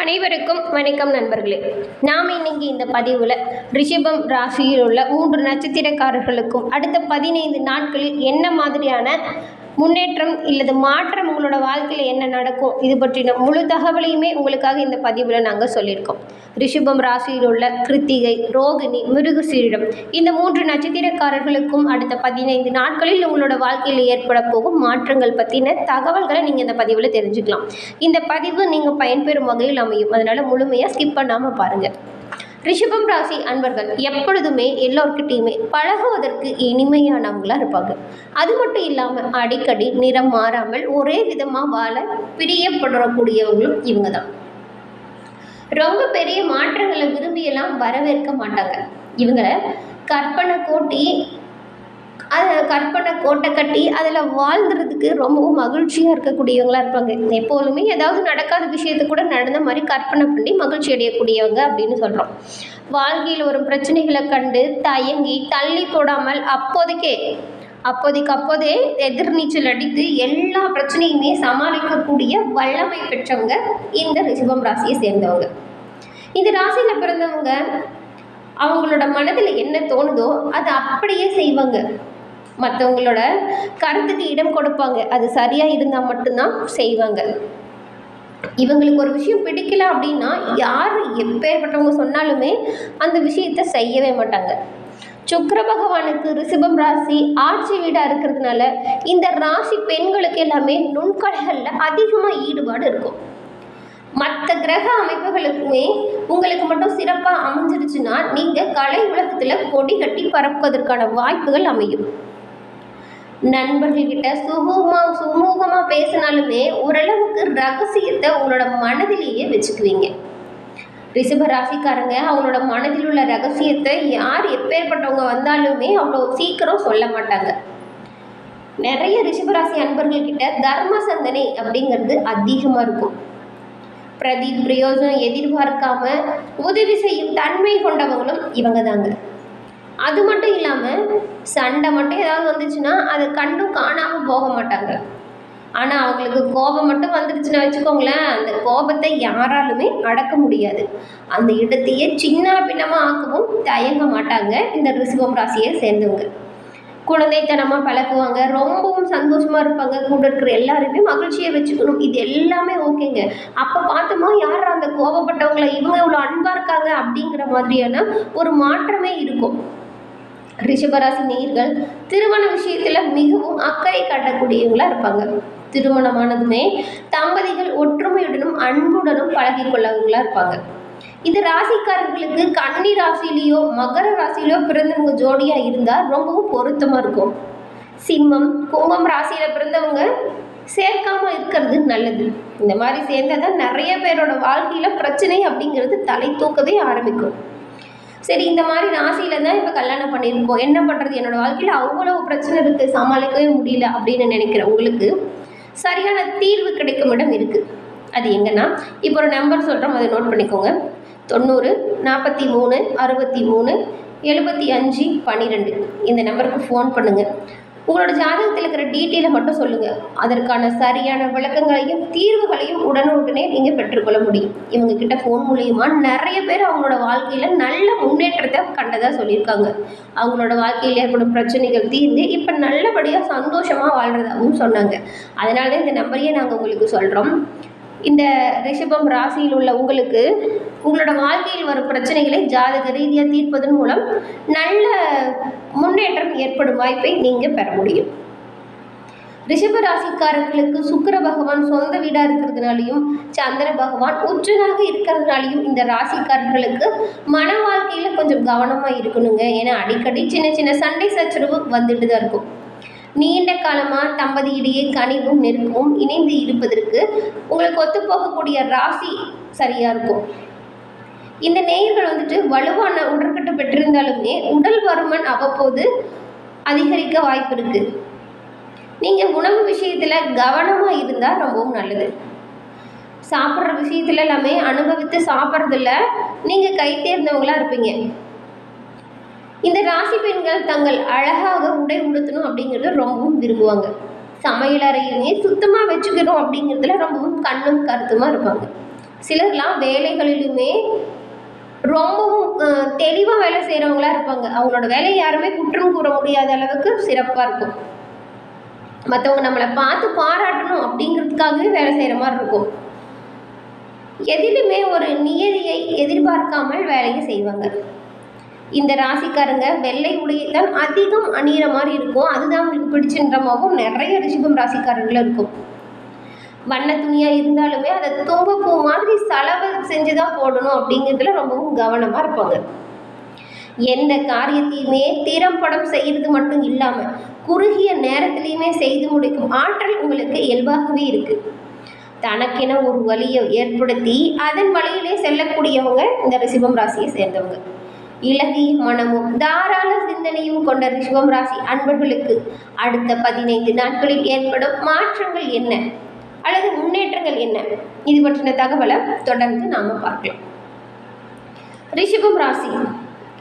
அனைவருக்கும் வணக்கம் நண்பர்களே. நாம் இன்னைக்கு இந்த பதிவில் ரிஷபம் ராசியில் உள்ள மூன்று நட்சத்திரக்காரர்களுக்கும் அடுத்த பதினைந்து நாட்களில் என்ன மாதிரியான முன்னேற்றம் இல்லது மாற்றம் உங்களோட வாழ்க்கையில் என்ன நடக்கும் இது பற்றின முழு தகவலையுமே உங்களுக்காக இந்த பதிவில் நாங்கள் சொல்லியிருக்கோம். ரிஷபம் ராசியில் உள்ள கிருத்திகை ரோகிணி மிருகசீரிடம் இந்த மூன்று நட்சத்திரக்காரர்களுக்கும் அடுத்த பதினைந்து நாட்களில் உங்களோட வாழ்க்கையில் ஏற்பட போகும் மாற்றங்கள் பற்றின தகவல்களை நீங்கள் இந்த பதிவில் தெரிஞ்சுக்கலாம். இந்த பதிவு நீங்கள் பயன்பெறும் வகையில் அமையும். அதனால் முழுமையாக ஸ்கிப் பண்ணாமல் பாருங்கள் ரிஷபம் ராசி அன்பர்கள் எப்பொழுதுமே எல்லோருக்கிட்டையுமே பழகுவதற்கு இனிமையானவங்களாக இருப்பாங்க. அது மட்டும் இல்லாமல் அடிக்கடி நிறம் மாறாமல் ஒரே விதமாக வாழ பிரியப்படக்கூடியவங்களும் இவங்க தான் ரொம்ப பெரிய மாற்றங்களை விரும்பியெல்லாம் வரவேற்க மாட்டாங்க. இவங்களை கற்பனை கோட்டி அதை கற்பனை கோட்டை கட்டி அதில் வாழ்ந்துறதுக்கு ரொம்பவும் மகிழ்ச்சியாக இருக்கக்கூடியவங்களா இருப்பாங்க. எப்போதுமே ஏதாவது நடக்காத விஷயத்தை கூட நடந்த மாதிரி கற்பனை பண்ணி மகிழ்ச்சி அடையக்கூடியவங்க அப்படின்னு சொல்கிறோம் வாழ்க்கையில் வரும் பிரச்சனைகளை கண்டு தயங்கி தள்ளி போடாமல் அப்போதைக்கே அப்போதைக்கு அப்போதே எதிர்நீச்சல் அடித்து எல்லா பிரச்சனையுமே சமாளிக்கக்கூடிய வல்லமை பெற்றவங்க இந்த ரிஷபம் ராசியை சேர்ந்தவங்க. இந்த ராசியில் பிறந்தவங்க அவங்களோட மனதில் என்ன தோணுதோ அதை அப்படியே செய்வாங்க. மற்றவங்களோட கருத்துக்கு இடம் கொடுப்பாங்க. அது சரியாக இருந்தால் மட்டும்தான் செய்வாங்க. இவங்களுக்கு ஒரு விஷயம் பிடிக்கல அப்படின்னா யார் எப்பேற்பட்டவங்க சொன்னாலுமே அந்த விஷயத்தை செய்யவே மாட்டாங்க. சுக்கர பகவானுக்கு ரிஷபம் ராசி ஆட்சி வீடாக இருக்கிறதுனால இந்த ராசி பெண்களுக்கு எல்லாமே நுண்கலைகளில் அதிகமாக ஈடுபாடு இருக்கும். மற்ற கிரக அமைப்புகளுக்குமே உங்களுக்கு மட்டும் சிறப்பாக அமைஞ்சிருச்சுன்னா நீங்கள் கலை உலகத்தில் கொடி கட்டி பறப்பதற்கான வாய்ப்புகள் அமையும். நண்பர்கள்கிட்ட சுகமாக சுமூகமாக பேசினாலுமே ஓரளவுக்கு ரகசியத்தை உங்களோட மனதிலேயே வச்சுக்குவீங்க. ரிஷப ராசிக்காரங்க அவங்களோட மனதில் உள்ள ரகசியத்தை யார் எப்பேற்பட்டவங்க வந்தாலுமே அவ்வளோ சீக்கிரம் சொல்ல மாட்டாங்க. நிறைய ரிஷபராசி அன்பர்கள்கிட்ட தர்ம சந்தனை அப்படிங்கிறது அதிகமாக இருக்கும். பிரதி பிரயோஜனம் எதிர்பார்க்காம உதவி செய்யும் தன்மை கொண்டவங்களும் இவங்க தாங்க அது மட்டும் இல்லாமல் சண்டை மட்டும் ஏதாவது வந்துச்சுன்னா அதை கண்டும் காணாமல் போக மாட்டாங்க. ஆனால் அவங்களுக்கு கோபம் மட்டும் வந்துடுச்சுன்னா வச்சுக்கோங்களேன் அந்த கோபத்தை யாராலுமே அடக்க முடியாது. அந்த இடத்தையே சின்ன பின்னமாக ஆக்கவும் தயங்க மாட்டாங்க இந்த ரிசுவம் ராசியை சேர்ந்தவங்க. குழந்தைத்தனமாக பழகுவாங்க ரொம்பவும் சந்தோஷமாக இருப்பாங்க கூட இருக்கிற எல்லாருமே மகிழ்ச்சியை வச்சுக்கணும். இது எல்லாமே ஓகேங்க. அப்போ பார்த்தோமா யார் அந்த கோபப்பட்டவங்கள இவங்க இவ்வளோ அன்பாக இருக்காங்க அப்படிங்கிற மாதிரியான ஒரு மாற்றமே இருக்கும். ரிஷபராசி நேயர்கள் திருமண விஷயத்தில் மிகவும் அக்கறை காட்டக்கூடியவங்களா இருப்பாங்க. திருமணமானதுமே தம்பதிகள் ஒற்றுமையுடனும் அன்புடனும் பழகிக்கொள்ளவங்களா இருப்பாங்க. இந்த ராசிக்காரர்களுக்கு கன்னி ராசிலேயோ மகர ராசிலேயோ பிறந்தவங்க ஜோடியாக இருந்தால் ரொம்பவும் பொருத்தமாக இருக்கும். சிம்மம் கும்பம் ராசியில் பிறந்தவங்க சேர்க்காம இருக்கிறது நல்லது. இந்த மாதிரி சேர்ந்தால் தான் நிறைய பேரோட வாழ்க்கையில் பிரச்சனை அப்படிங்கிறது தலை தூக்கவே ஆரம்பிக்கும். சரி இந்த மாதிரி ராசியில தான் இப்போ கல்யாணம் பண்ணியிருக்கோம். என்ன பண்ணுறது என்னோட வாழ்க்கையில் அவ்வளோ பிரச்சனை இருக்குது சமாளிக்கவே முடியல அப்படின்னு நினைக்கிறேன் உங்களுக்கு. சரியான தீர்வு கிடைக்கும் இடம் இருக்குது அது எங்கன்னா இப்போ ஒரு நம்பர் சொல்கிறோம் அதை நோட் பண்ணிக்கோங்க. தொண்ணூறு நாற்பத்தி மூணு அறுபத்தி மூணு எழுபத்தி அஞ்சு பன்னிரெண்டு இந்த நம்பருக்கு ஃபோன் பண்ணுங்கள் உங்களோட ஜாதகத்தில் இருக்கிற டீட்டெயிலை மட்டும் சொல்லுங்கள் அதற்கான சரியான விளக்கங்களையும் தீர்வுகளையும் உடனுடனே நீங்கள் பெற்றுக்கொள்ள முடியும். இவங்க கிட்ட ஃபோன் மூலியமா நிறைய பேர் அவங்களோட வாழ்க்கையில் நல்ல முன்னேற்றத்தை கண்டதாக சொல்லியிருக்காங்க. அவங்களோட வாழ்க்கையில் ஏற்படும் பிரச்சனைகள் தீர்ந்து இப்போ நல்லபடியாக சந்தோஷமாக வாழ்கிறதாகவும் சொன்னாங்க. அதனால தான் இந்த நம்பரையே நாங்கள் உங்களுக்கு சொல்கிறோம் இந்த ரிஷபம் ராசியில் உள்ள உங்களுக்கு உங்களோட வாழ்க்கையில் வரும் பிரச்சனைகளை ஜாதக ரீதியாக தீர்ப்பதன் மூலம் நல்ல முன்னேற்றம் ஏற்படும் வாய்ப்பை நீங்கள் பெற முடியும். ரிஷப ராசிக்காரர்களுக்கு சுக்கிர பகவான் சொந்த வீடாக இருக்கிறதுனாலையும் சந்திர பகவான் உச்சனாக இருக்கிறதுனாலையும் இந்த ராசிக்காரர்களுக்கு மன வாழ்க்கையில் கொஞ்சம் கவனமாக இருக்கணுங்க. ஏன்னா அடிக்கடி சின்ன சின்ன சண்டை சச்சரவு வந்துட்டு தான் இருக்கும். நீண்ட காலமாக தம்பதியிடையே கனிவும் நெருக்கமும் இணைந்து இருப்பதற்கு உங்களுக்கு ஒத்து போகக்கூடிய ராசி சரியாக இருக்கும். இந்த நேயர்கள் வந்துட்டு வலுவான உடற்கட்டு பெற்றிருந்தாலுமே உடல் பருமன் அவ்வப்போது அதிகரிக்க வாய்ப்பு இருக்குது நீங்கள் உணவு விஷயத்தில் கவனமாக இருந்தால் ரொம்பவும் நல்லது. சாப்பிட்ற விஷயத்துல எல்லாமே அனுபவித்து சாப்பிட்றதுல நீங்கள் கை தேர்ந்தவங்களா இருப்பீங்க. இந்த ராசி பெண்கள் தங்கள் அழகாக உடை உடுத்தணும் அப்படிங்கிறத ரொம்பவும் விரும்புவாங்க. சமையல் சுத்தமாக வச்சுக்கணும் அப்படிங்கிறதுல ரொம்பவும் கண்ணும் கருத்துமாக இருப்பாங்க. சிலர்லாம் வேலைகளிலுமே ரொம்பவும் தெளிவாக வேலை செய்கிறவங்களா இருப்பாங்க. அவங்களோட வேலையை யாருமே குற்றம் கூற முடியாத அளவுக்கு சிறப்பாக இருக்கும். மற்றவங்க நம்மளை பார்த்து பாராட்டணும் அப்படிங்கிறதுக்காகவே வேலை செய்கிற மாதிரி இருக்கும். எதிலுமே ஒரு நியதியை எதிர்பார்க்காமல் வேலையை செய்வாங்க. இந்த ராசிக்காரங்க வெள்ளை உடையை தான் அதிகம் அணியிற மாதிரி இருக்கும். அதுதான் உங்களுக்கு பிடிச்சின்றமாகவும் நிறைய ரிஷிபம் ராசிக்காரர்கள் இருக்கும். வண்ண துணியாக இருந்தாலுமே அதை தூவப்பூ மாதிரி செலவு செஞ்சு தான் போடணும் அப்படிங்கிறதுல ரொம்பவும் கவனமாக இருப்பாங்க. எந்த காரியத்தையுமே திறம்படம் செய்கிறது மட்டும் இல்லாமல் குறுகிய நேரத்திலையுமே செய்து முடிக்கும் ஆற்றல் உங்களுக்கு இயல்பாகவே இருக்குது தனக்கென ஒரு வழியை ஏற்படுத்தி அதன் வழியிலே செல்லக்கூடியவங்க இந்த ரிசிபம் ராசியை சேர்ந்தவங்க. இலகிய மனமும் தாராள சிந்தனையும் கொண்ட ரிஷபம் ராசி அன்பர்களுக்கு அடுத்த பதினைந்து நாட்களில் ஏற்படும் மாற்றங்கள் என்ன? அல்லது முன்னேற்றங்கள் என்ன? இது பற்றின தகவலை தொடர்ந்து நாம் பார்க்கலாம். ரிஷபம் ராசி.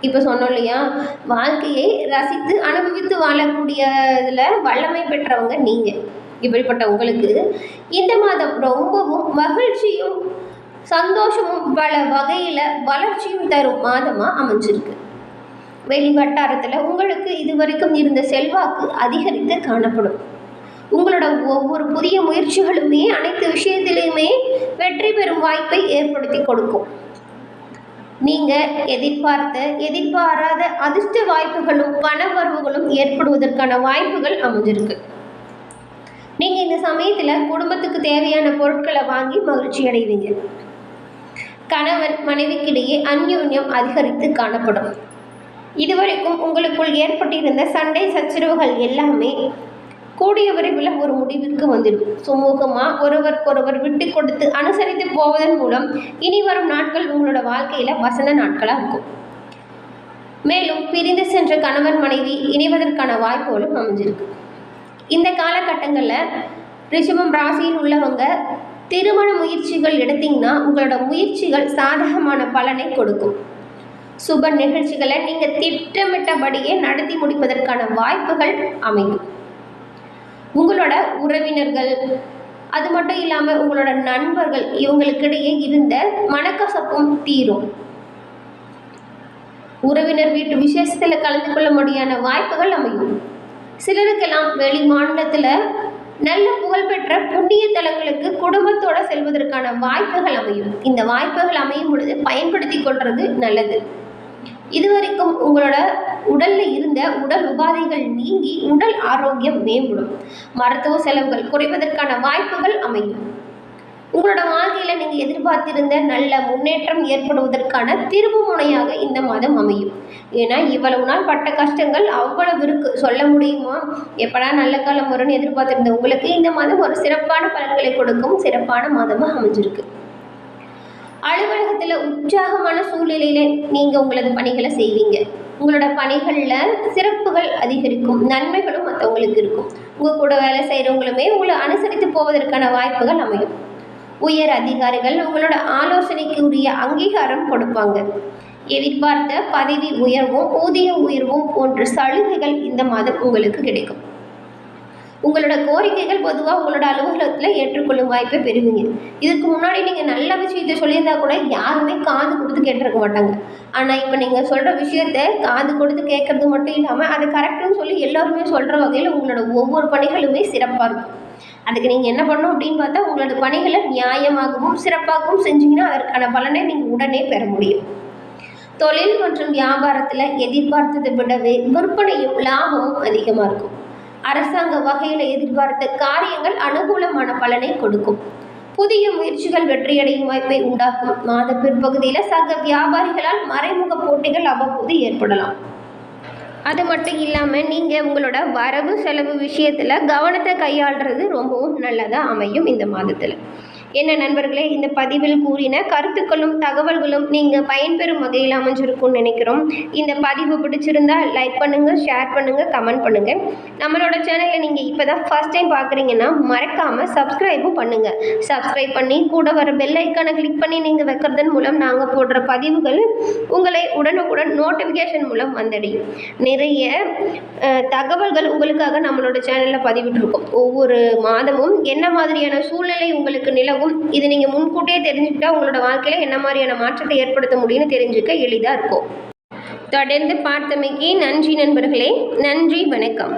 இப்போ சொன்னோம் இல்லையா? வாழ்க்கையை ரசித்து அனுபவித்து வாழக்கூடிய இதில் வல்லமை பெற்றவங்க நீங்கள் இப்படிப்பட்ட உங்களுக்கு இந்த மாதம் ரொம்பவும் மகிழ்ச்சியும் சந்தோஷமும் பல வகையில் வளர்ச்சியும் தரும் மாதமாக அமைஞ்சிருக்கு. வெளி வட்டாரத்தில் உங்களுக்கு இதுவரைக்கும் இருந்த செல்வாக்கு அதிகரித்து காணப்படும். உங்களோட ஒவ்வொரு புதிய முயற்சிகளுமே அனைத்து விஷயத்திலையுமே வெற்றி பெறும் வாய்ப்பை ஏற்படுத்தி கொடுக்கும். நீங்கள் எதிர்பார்த்த எதிர்பாராத அதிர்ஷ்ட வாய்ப்புகளும் பண வரவுகளும் ஏற்படுவதற்கான வாய்ப்புகள் அமைஞ்சிருக்கு. நீங்கள் இந்த சமயத்தில் குடும்பத்துக்கு தேவையான பொருட்களை வாங்கி மகிழ்ச்சி அடைவீங்க கணவன் மனைவிக்கிடையே அந்யோன்யம் அதிகரித்து காணப்படும். இதுவரைக்கும் உங்களுக்குள் ஏற்பட்டிருந்த சண்டை சச்சரவுகள் எல்லாமே கூடிய விரைவில் ஒரு முடிவிற்கு வந்துடும் சுமூகமாக ஒருவருக்கொருவர் விட்டு கொடுத்து அனுசரித்து போவதன் மூலம் இனி வரும் நாட்கள் உங்களோட வாழ்க்கையில் வசந்த நாட்களாக இருக்கும். மேலும் பிரிந்து சென்ற கணவன் மனைவி இணைவதற்கான வாய்ப்புகளும் அமைஞ்சிருக்கு. இந்த காலகட்டங்களில் ரிஷபம் ராசியில் உள்ளவங்க திருமண முயற்சிகள் எடுத்தீங்கன்னா உங்களோட முயற்சிகள் சாதகமான பலனை கொடுக்கும். சுப நிகழ்ச்சிகளை நீங்கள் திட்டமிட்டபடியே நடத்தி முடிப்பதற்கான வாய்ப்புகள் அமையும். உங்களோட உறவினர்கள் அது மட்டும் இல்லாமல் உங்களோட நண்பர்கள் இவங்களுக்கிடையே இருந்த மனக்கசப்பும் தீரும். உறவினர் வீட்டு விசேஷத்தில் கலந்து கொள்ள முடியான வாய்ப்புகள் அமையும். சிலருக்கெல்லாம் வெளி மாநிலத்தில் நல்ல புகழ்பெற்ற புண்ணிய தலங்களுக்கு குடும்பத்தோட செல்வதற்கான வாய்ப்புகள் அமையும். இந்த வாய்ப்புகள் அமையும் பொழுது பயன்படுத்தி கொள்வது நல்லது. இதுவரைக்கும் உங்களோட உடல்ல இருந்த உடல் உபாதைகள் நீங்கி உடல் ஆரோக்கியம் மேம்படும். மருத்துவ செலவுகள் குறைவதற்கான வாய்ப்புகள் அமையும். உங்களோட வாழ்க்கையில் நீங்கள் எதிர்பார்த்திருந்த நல்ல முன்னேற்றம் ஏற்படுவதற்கான திருப்பு முனையாக இந்த மாதம் அமையும். ஏன்னா இவ்வளவு நாள் பட்ட கஷ்டங்கள் அவ்வளவு இருக்கு சொல்ல முடியுமா? எப்படா நல்ல காலம் வரும்னு எதிர்பார்த்திருந்த உங்களுக்கு இந்த மாதம் ஒரு சிறப்பான பலன்களை கொடுக்கும் சிறப்பான மாதமாக அமைஞ்சிருக்கு. அலுவலகத்தில் உற்சாகமான சூழ்நிலையில் நீங்கள் உங்களது பணிகளை செய்வீங்க. உங்களோட பணிகளில் சிறப்புகள் அதிகரிக்கும் நன்மைகளும் மற்றவங்களுக்கு இருக்கும். உங்கள் கூட வேலை செய்கிறவங்களுமே உங்களை அனுசரித்து போவதற்கான வாய்ப்புகள் அமையும். உயர் அதிகாரிகள் உங்களோட ஆலோசனைக்கு உரிய அங்கீகாரம் கொடுப்பாங்க. எதிர்பார்த்த பதவி உயர்வும் ஊதிய உயர்வும் போன்ற சலுகைகள் இந்த மாதம் உங்களுக்கு கிடைக்கும். உங்களோட கோரிக்கைகள் பொதுவாக உங்களோட அலுவலகத்தில் ஏற்றுக்கொள்ளும் வாய்ப்பை பெறுவீங்க. இதுக்கு முன்னாடி நீங்கள் நல்ல விஷயத்தை சொல்லியிருந்தா கூட யாருமே காது கொடுத்து கேட்டிருக்க மாட்டாங்க. ஆனால் இப்போ நீங்கள் சொல்கிற விஷயத்த காது கொடுத்து கேட்கறது மட்டும் இல்லாமல் அதை கரெக்டுன்னு சொல்லி எல்லாருமே சொல்கிற வகையில் உங்களோட ஒவ்வொரு பணிகளுமே சிறப்பாக இருக்கும். அதுக்கு நீங்கள் என்ன பண்ணணும் அப்படின்னு பார்த்தா உங்களோட பணிகளை நியாயமாகவும் சிறப்பாகவும் செஞ்சீங்கன்னா அதற்கான பலனை நீங்கள் உடனே பெற முடியும். தொழில் மற்றும் வியாபாரத்தில் எதிர்பார்த்ததை விடவே விற்பனையும் லாபமும் அதிகமாக இருக்கும். அரசாங்க வகையில் எதிர்பார்த்த காரியங்கள் அனுகூலமான பலனை கொடுக்கும். புதிய முயற்சிகள் வெற்றியடையும் வாய்ப்பை உண்டாக்கும். மாத பிற்பகுதியில் சக வியாபாரிகளால் மறைமுக போட்டிகள் அவ்வப்போது ஏற்படலாம். அது மட்டும் இல்லாமல் நீங்கள் உங்களோட வரவு செலவு விஷயத்தில் கவனத்தை கையாளுறது ரொம்பவும் நல்லதாக அமையும் இந்த மாதத்தில். என்ன நண்பர்களே இந்த பதிவில் கூறின கருத்துக்களும் தகவல்களும் நீங்கள் பயன்பெறும் வகையில் அமைஞ்சிருக்கும்னு நினைக்கிறோம். இந்த பதிவு பிடிச்சிருந்தா லைக் பண்ணுங்கள் ஷேர் பண்ணுங்கள் கமெண்ட் பண்ணுங்கள் நம்மளோட சேனலை நீங்கள் இப்போ தான் ஃபஸ்ட் டைம் பார்க்குறீங்கன்னா மறக்காமல் சப்ஸ்கிரைபும் பண்ணுங்கள் சப்ஸ்கிரைப் பண்ணி கூட வர பெல் ஐக்கானை கிளிக் பண்ணி நீங்கள் வைக்கிறதன் மூலம் நாங்கள் போடுற பதிவுகள் உங்களை உடனுக்குடன் நோட்டிஃபிகேஷன் மூலம் வந்தடையும். நிறைய தகவல்கள் உங்களுக்காக நம்மளோட சேனலில் பதிவிட்டிருக்கோம். ஒவ்வொரு மாதமும் என்ன மாதிரியான சூழ்நிலை உங்களுக்கு நிலவும் இருக்கும் இது நீங்கள் முன்கூட்டியே தெரிஞ்சுக்கிட்டா உங்களோட வாழ்க்கையில் என்ன மாதிரியான மாற்றத்தை ஏற்படுத்த முடியும்னு தெரிஞ்சுக்க எளிதாக இருக்கும். தொடர்ந்து பார்த்தமைக்கு நன்றி நண்பர்களே. நன்றி வணக்கம்.